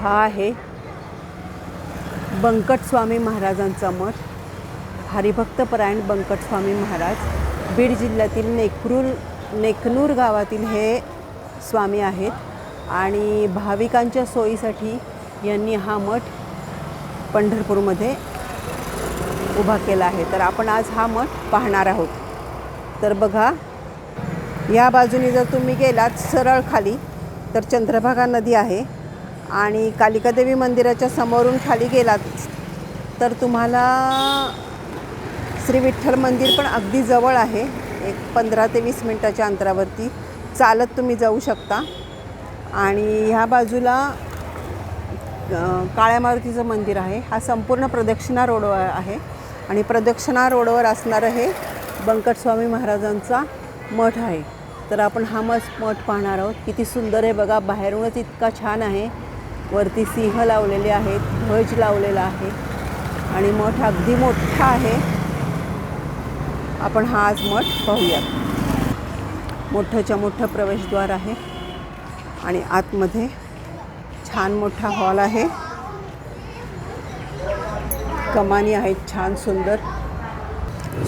हा आहे बंकटस्वामी महाराजांचा मठ. हरिभक्तपरायण बंकटस्वामी महाराज. बीड जिल्ह्यातील नेकरूर नेकनूर गावातील हे स्वामी आहेत आणि भाविकांच्या सोयीसाठी यांनी हा मठ पंढरपूरमध्ये उभा केला आहे. तर आपण आज हा मठ पाहणार आहोत. तर बघा या बाजूने जर तुम्ही गेलात सरळ खाली तर चंद्रभागा नदी आहे. आणि कालिकादेवी मंदिराच्या समोरून खाली गेलात तर तुम्हाला श्री विठ्ठल मंदिर पण अगदी जवळ आहे. एक पंधरा ते वीस मिनटाच्या अंतरावरती चालत तुम्ही जाऊ शकता. आणि ह्या बाजूला काळ्या मारुतीचं मंदिर आहे. हा संपूर्ण प्रदक्षिणा रोडवर आहे. आणि प्रदक्षिणा रोडवर असणारं हे बंकटस्वामी महाराजांचा मठ आहे. तर आपण हा मस मठ पाहणार आहोत. किती सुंदर आहे बघा. बाहेरूनच इतका छान आहे. वरती सिंह लावलेले आहेत ध्वज लावलेला आहे आणि मठ अगदी मोठा आहे. आपण हा आज मठ पाहूयात मोठंच्या मोठं प्रवेशद्वार आहे आणि आतमध्ये छान मोठा हॉल आहे. कमानी आहेत छान सुंदर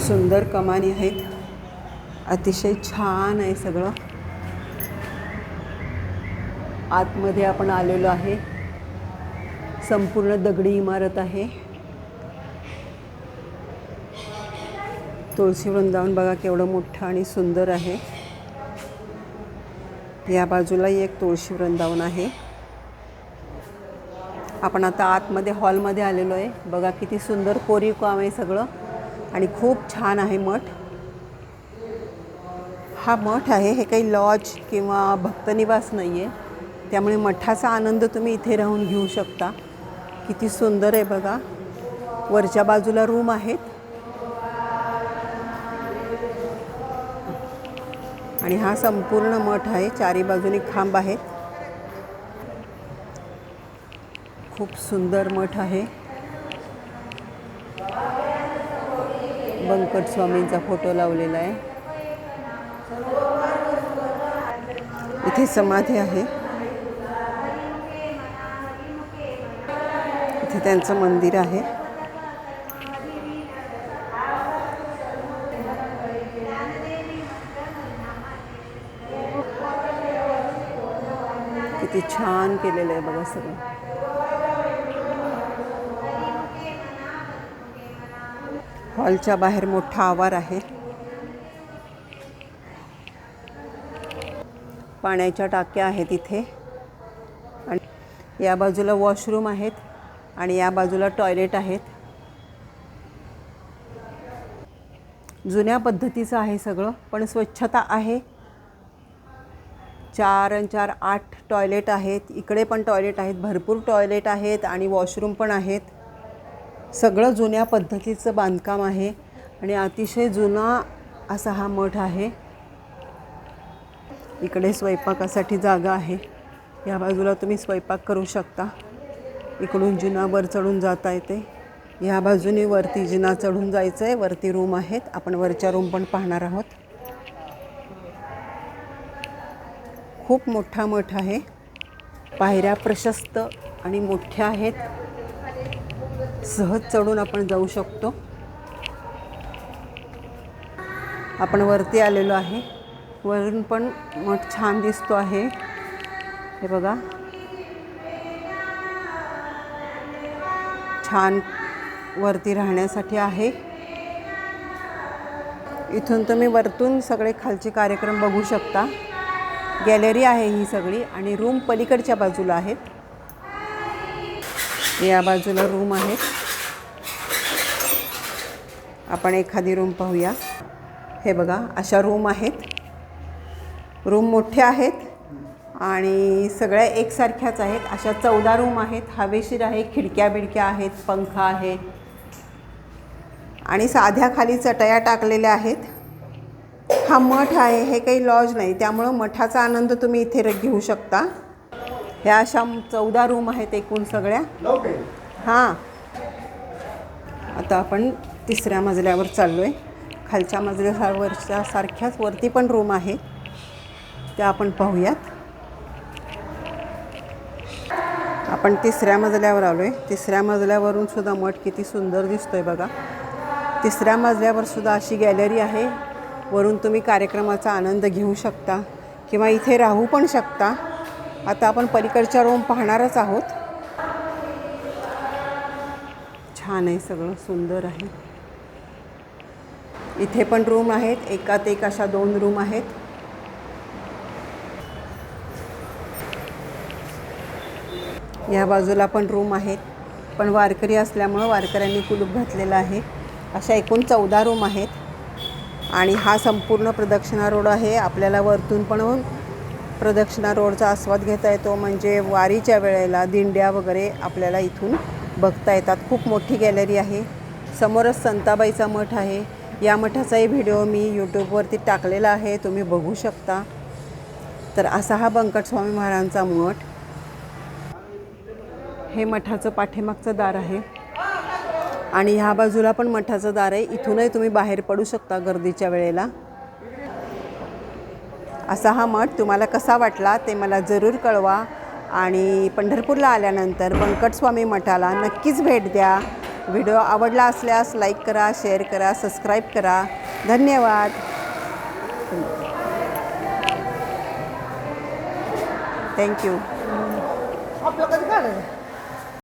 सुंदर कमानी आहेत. अतिशय छान आहे सगळं. आतमध्ये आपण आलेलो आहे. संपूर्ण दगडी इमारत आहे. तुळशी वृंदावन बघा केवढं मोठं आणि सुंदर आहे. या बाजूलाही एक तुळशी वृंदावन आहे. आपण आता आतमध्ये हॉलमध्ये आलेलो आहे. बघा किती सुंदर कोरीव काम आहे सगळं. आणि खूप छान आहे मठ. हा मठ आहे हे काही लॉज किंवा भक्तनिवास नाही आहे त्यामुळे मठाचा आनंद तुम्ही इथे राहून घेऊ शकता. किती सुंदर आहे बघा. वरच्या बाजूला रूम आहेत. आणि हा संपूर्ण मठ आहे. चारी बाजूने खांब आहेत. खूप सुंदर मठ आहे. बंकट स्वामींचा फोटो लावलेला आहे. इथे समाधी आहे. इथे त्यांचं मंदिर आहे. किती छान केलेलं आहे बघा सगळं. हॉलच्या बाहेर मोठा आवार आहे. पाण्याच्या टाक्या आहेत इथे. आणि या बाजूला वॉशरूम आहेत. आणि या बाजूला टॉयलेट आहेत. जुन्या पद्धतीचं आहे सगळं पण स्वच्छता आहे. चार आणि चार आठ टॉयलेट आहेत. इकडे पण टॉयलेट आहेत. भरपूर टॉयलेट आहेत आणि वॉशरूम पण आहेत. सगळं जुन्या पद्धतीचं बांधकाम आहे आणि अतिशय जुना असा हा मठ आहे. इकडे स्वयंपाकासाठी जागा आहे. या बाजूला तुम्ही स्वयंपाक करू शकता. इकडून जिना वर चढून जाता येते. ह्या बाजूने वरती जिना चढून जायचं आहे वरती रूम आहेत. आपण वरच्या रूम पण पाहणार आहोत. खूप मोठा मठ आहे. पायऱ्या प्रशस्त आणि मोठ्या आहेत. सहज चढून आपण जाऊ शकतो. आपण वरती आलेलो आहे. वरून पण मठ छान दिसतो आहे. हे बघा. छान वरती राहण्यासाठी आहे. इथून तुम्ही वरतून सगळे खालचे कार्यक्रम बघू शकता. गॅलरी आहे ही सगळी आणि रूम पलीकडच्या बाजूला आहेत या बाजूला रूम आहेत आपण एखादी रूम पाहूया. हे बघा अशा रूम आहेत. रूम मोठ्या आहेत. आणि सगळ्या एकसारख्याच आहेत. अशा चौदा रूम आहेत. हवेशीर आहे खिडक्या बिडक्या आहेत पंखा आहे. आणि साध्या खाली चटया टाकलेल्या आहेत. हा मठ आहे हे काही लॉज नाही. त्यामुळं मठाचा आनंद तुम्ही इथे घेऊ शकता. ह्या अशा चौदा रूम आहेत एकूण सगळ्या. हां. आता आपण तिसऱ्या मजल्यावर चाललो आहे खालच्या मजल्यावरच्या सारख्याच वरती पण रूम आहे. त्या आपण पाहूयात. आपण तिसऱ्या मजल्यावर आलो आहे तिसऱ्या मजल्यावरून सुद्धा मठ किती सुंदर दिसतो आहे बघा. तिसऱ्या मजल्यावर सुद्धा अशी गॅलरी आहे. वरून तुम्ही कार्यक्रमाचा आनंद घेऊ शकता किंवा इथे राहू पण शकता. आता आपण पलीकडच्या रूम पाहणारच आहोत. छान आहे सगळं सुंदर आहे. इथे पण रूम आहेत. एकात एक अशा दोन रूम आहेत. या बाजूला पण रूम आहेत. पण वारकरी असल्यामुळं वारकऱ्यांनी कुलूप घातलेलं आहे. अशा एकूण चौदा रूम आहेत. आणि हा संपूर्ण प्रदक्षिणा रोड आहे. आपल्याला वरतून पण प्रदक्षिणा रोडचा आस्वाद घेता येतो. म्हणजे वारीच्या वेळेला दिंड्या वगैरे आपल्याला इथून बघता येतात. खूप मोठी गॅलरी आहे. समोरच संताबाईचा मठ आहे. या मठाचाही व्हिडिओ मी यूट्यूबवरती टाकलेला आहे. तुम्ही बघू शकता. तर असा हा बंकटस्वामी महाराजांचा मठ. हे मठाचं पाठीमागचं दार आहे. आणि ह्या बाजूला पण मठाचं दार आहे. इथूनही तुम्ही बाहेर पडू शकता गर्दीच्या वेळेला. असा हा मठ तुम्हाला कसा वाटला ते मला जरूर कळवा. आणि पंढरपूरला आल्यानंतर बंकटस्वामी मठाला नक्कीच भेट द्या. व्हिडिओ आवडला असल्यास लाईक करा शेअर करा सबस्क्राईब करा. धन्यवाद. थँक्यू. आपलं कधी